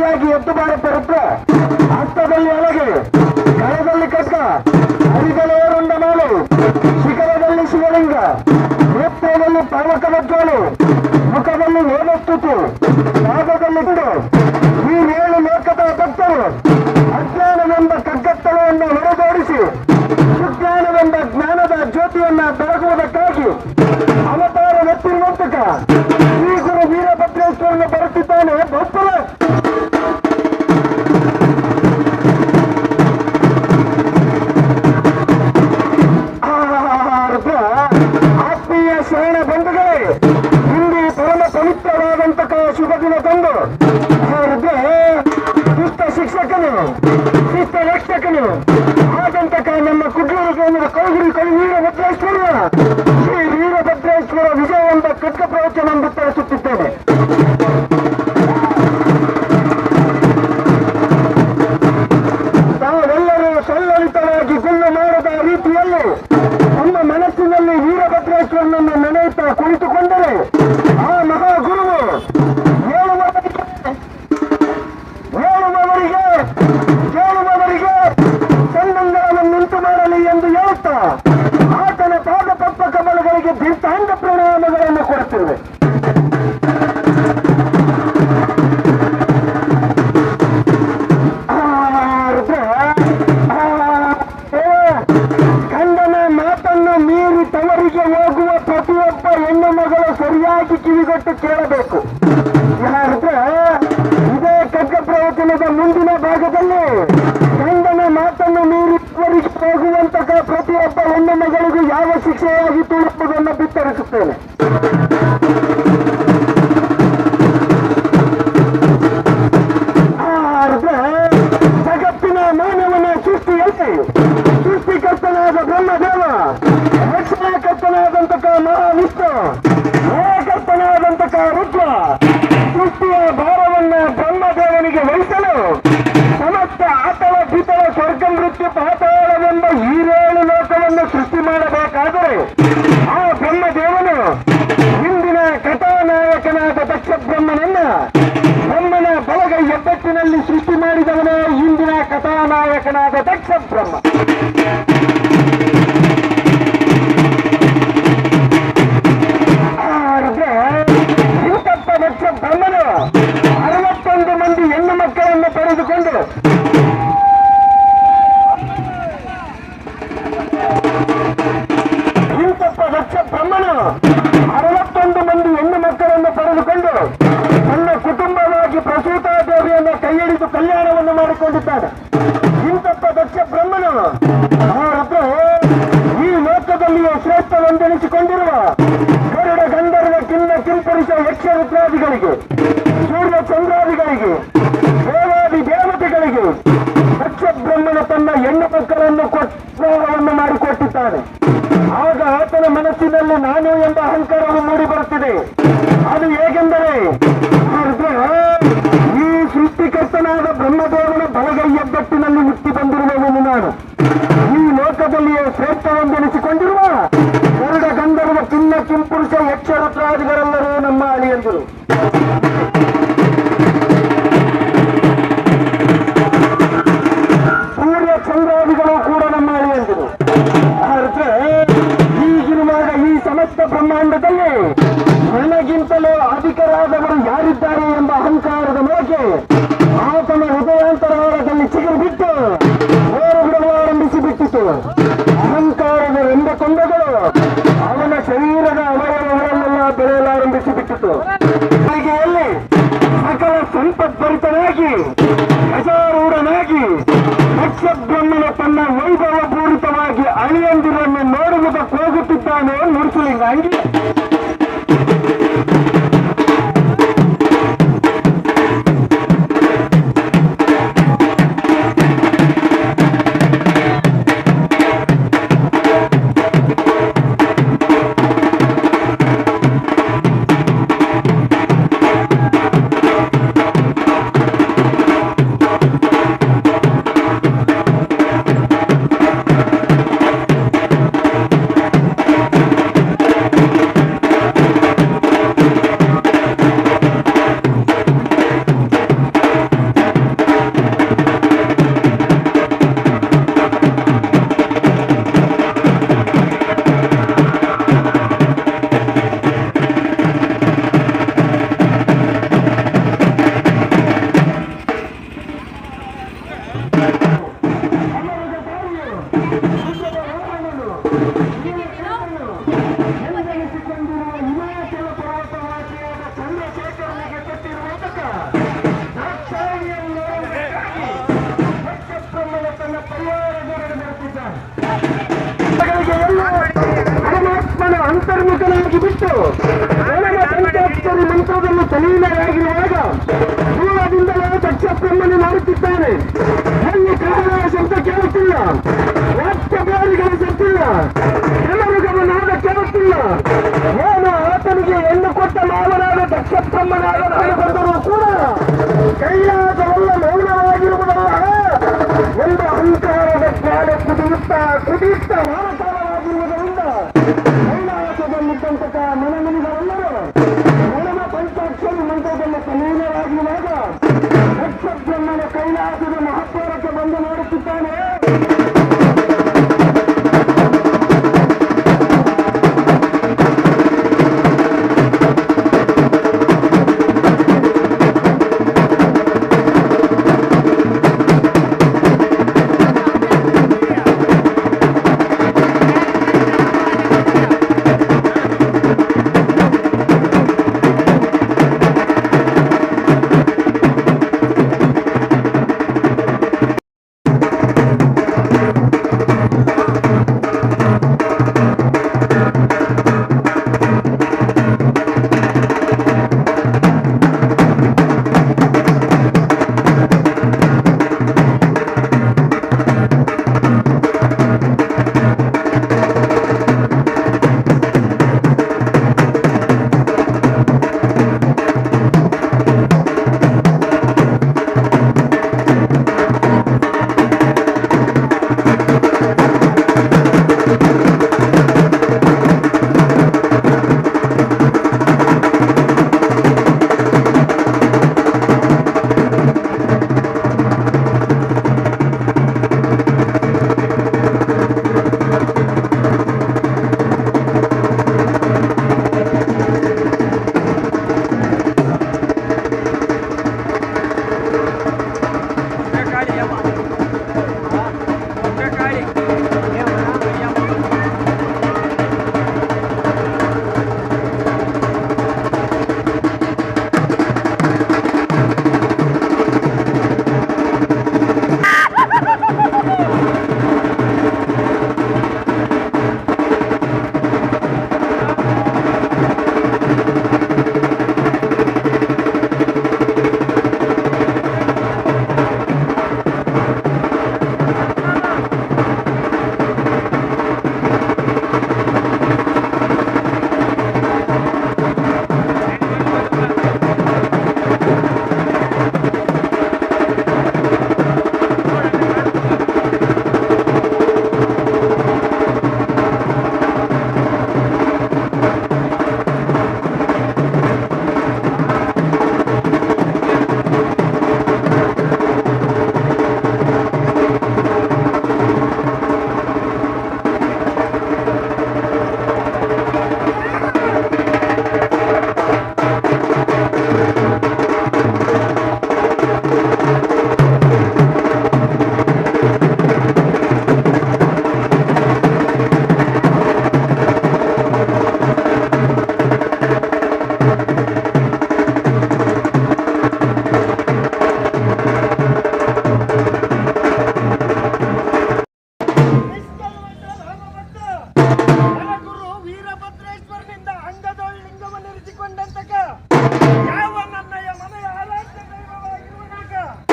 கையாகி எட்டுமாறு பொறுப்பு. ಹಾಗಂತಕ ನಮ್ಮ ಕುಡ್ಲೂರು ಗ್ರಾಮದ ಕೌಗುರಿ ಕವಿ ವೀರಭದ್ರೇಶ್ವರ. ಶ್ರೀ ವೀರಭದ್ರೇಶ್ವರ ವಿಜಯವಂತ ಕಟ್ಟ ಪ್ರವಚನ ಆತನ ಪಾದ ಪಪ್ಪ ಕಮಲಗಳಿಗೆ ದೀರ್ತಾಂಗ ಪ್ರಣಾಮಗಳನ್ನು ಕೊಡುತ್ತಿರುವೆ ಕಂದನ ಮಾತನ್ನು ಮೀರಿ ತವರಿಗೆ ಹೋಗುವ ಪ್ರತಿಯೊಬ್ಬ ಹೆಣ್ಣು ಮಗಳು ಸರಿಯಾಗಿ ಕಿವಿಗಟ್ಟು ಕೇಳಬೇಕು. ಇದೇ ಕಗ್ಗ ಪ್ರವಚನದ ಮುಂದಿನ ಭಾಗದಲ್ಲಿ ಕಂದನ ಮಾತನ್ನು ಮೀರಿ ಹೋಗುವಂತ ಪ್ರತಿಯೊಬ್ಬ ಹೆಣ್ಣು ಮಗಳಿಗೂ ಯಾವ ಶಿಕ್ಷೆಯಾಗಿತ್ತು ಎಂಬುದನ್ನು ಬಿತ್ತರಿಸುತ್ತೇನೆ? ಆಗ ಆತನ ಮನಸ್ಸಿನಲ್ಲಿ ನಾನು ಎಂಬ ಅಹಂಕಾರವು ಮೂಡಿ ಬರುತ್ತಿದೆ. ಅದು ಹೇಗೆಂದರೆ ಈ ಸೃಷ್ಟಿಕರ್ತನಾದ ಬ್ರಹ್ಮದೇವ సమస్త బ్రహ్మాండದಲ್ಲಿ ನನಗಿಂತಲೂ ಅಧಿಕರಾದವ 处理玩具 முத்தம்மனாக பயன்படுத்துவது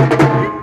Thank you.